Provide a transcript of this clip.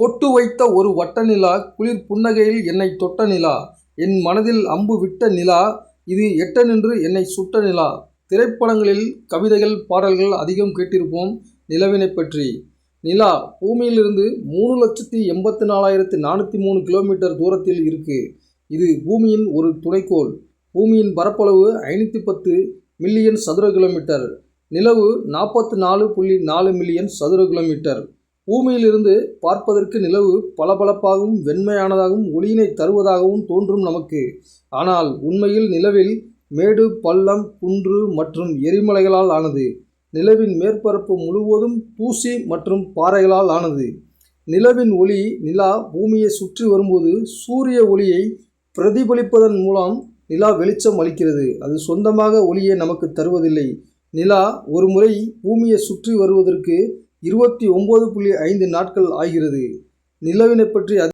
பொட்டு வைத்த ஒரு வட்ட நிலா குளிர் புன்னகையில் என்னை தொட்ட நிலா என் மனதில் அம்பு விட்ட நிலா இது எட்ட நின்று என்னை சுட்ட நிலா. திரைப்படங்களில் கவிதைகள் பாடல்கள் அதிகம் கேட்டிருப்போம் நிலவினைப் பற்றி. நிலா பூமியிலிருந்து மூணு லட்சத்தி எண்பத்தி நாலாயிரத்தி நானூற்றி மூணு கிலோமீட்டர் தூரத்தில் இருக்கு. இது பூமியின் ஒரு துணைக்கோள். பூமியின் பரப்பளவு ஐநூற்றி பத்து மில்லியன் சதுர கிலோமீட்டர். நிலவு நாற்பத்தி நாலு புள்ளி நாலு மில்லியன் சதுர கிலோமீட்டர். பூமியிலிருந்து பார்ப்பதற்கு நிலவு பளபளப்பாகவும் வெண்மையானதாகவும் ஒளியினை தருவதாகவும் தோன்றும் நமக்கு. ஆனால் உண்மையில் நிலவில் மேடு பள்ளம் குன்று மற்றும் எரிமலைகளால் ஆனது. நிலவின் மேற்பரப்பு முழுவதும் தூசி மற்றும் பாறைகளால் ஆனது. நிலவின் ஒளி நிலா பூமியை சுற்றி வரும்போது சூரிய ஒளியை பிரதிபலிப்பதன் மூலம் நிலா வெளிச்சம் அளிக்கிறது. அது சொந்தமாக ஒளியை நமக்கு தருவதில்லை. நிலா ஒரு முறை பூமியை சுற்றி வருவதற்கு இருபத்தி ஒம்பது புள்ளி ஐந்து நாட்கள் ஆகிறது. நிலவினை பற்றி